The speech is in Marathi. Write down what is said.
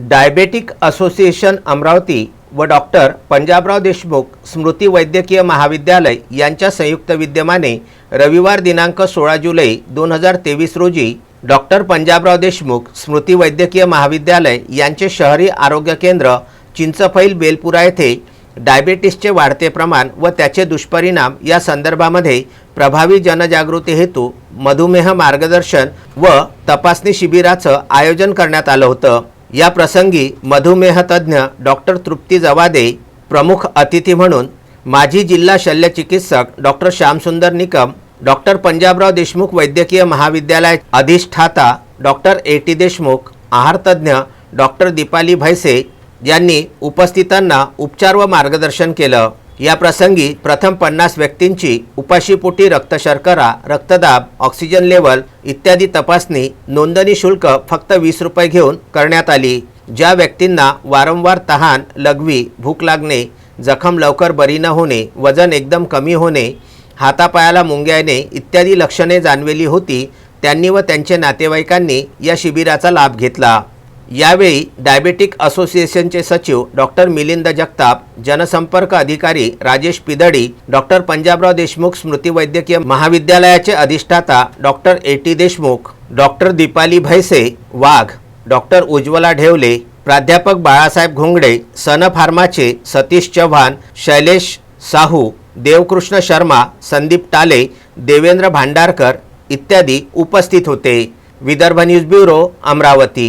डायबेटिक असोसिएशन अमरावती व डॉक्टर पंजाबराव देशमुख स्मृती वैद्यकीय महाविद्यालय यांच्या संयुक्त विद्यमाने रविवार दिनांक सोळा जुलै दोन हजार तेवीस रोजी डॉक्टर पंजाबराव देशमुख स्मृती वैद्यकीय महाविद्यालय यांचे शहरी आरोग्य केंद्र चिंचफैल बेलपुरा येथे डायबेटिसचे वाढते प्रमाण व त्याचे दुष्परिणाम या संदर्भामध्ये प्रभावी जनजागृती हेतू मधुमेह मार्गदर्शन व तपासणी शिबिराचं आयोजन करण्यात आलं होतं. या प्रसंगी मधुमेह तज्ज्ञ डॉक्टर तृप्ती जवादे प्रमुख अतिथी म्हणून माजी जिल्हा शल्यचिकित्सक डॉक्टर श्यामसुंदर निकम डॉक्टर पंजाबराव देशमुख वैद्यकीय महाविद्यालय अधिष्ठाता डॉक्टर ए. टी. देशमुख आहारतज्ञ डॉक्टर दीपाली भैसे यांनी उपस्थितांना उपचार व मार्गदर्शन केलं. या प्रसंगी प्रथम पन्नास व्यक्तींची उपाशीपोटी रक्तशर्करा रक्तदाब ऑक्सिजन लेवल इत्यादी तपासणी नोंदणी शुल्क फक्त वीस रुपये घेऊन करण्यात आली. ज्या व्यक्तींना वारंवार तहान लघवी भूक लागणे जखम लवकर बरी न होणे वजन एकदम कमी होणे हातापायाला मुंग्या येणे इत्यादी लक्षणे जाणवेली होती त्यांनी व त्यांच्या नातेवाईकांनी या शिबिराचा लाभ घेतला. यावेळी डायबेटिक असोसिएशनचे सचिव डॉक्टर मिलिंद जगताप जनसंपर्क अधिकारी राजेश पिदडी डॉक्टर पंजाबराव देशमुख स्मृती वैद्यकीय महाविद्यालयाचे अधिष्ठाता doctor A. T. Deshmukh doctor Deepali Bhaise Wagh doctor Ujjwala Dhewale प्राध्यापक बाळासाहेब घोंगडे सन फार्माचे सतीश चव्हाण शैलेश साहू देवकृष्ण शर्मा संदीप टाले देवेंद्र भांडारकर इत्यादी उपस्थित होते. Vidarbha news bureau Amravati.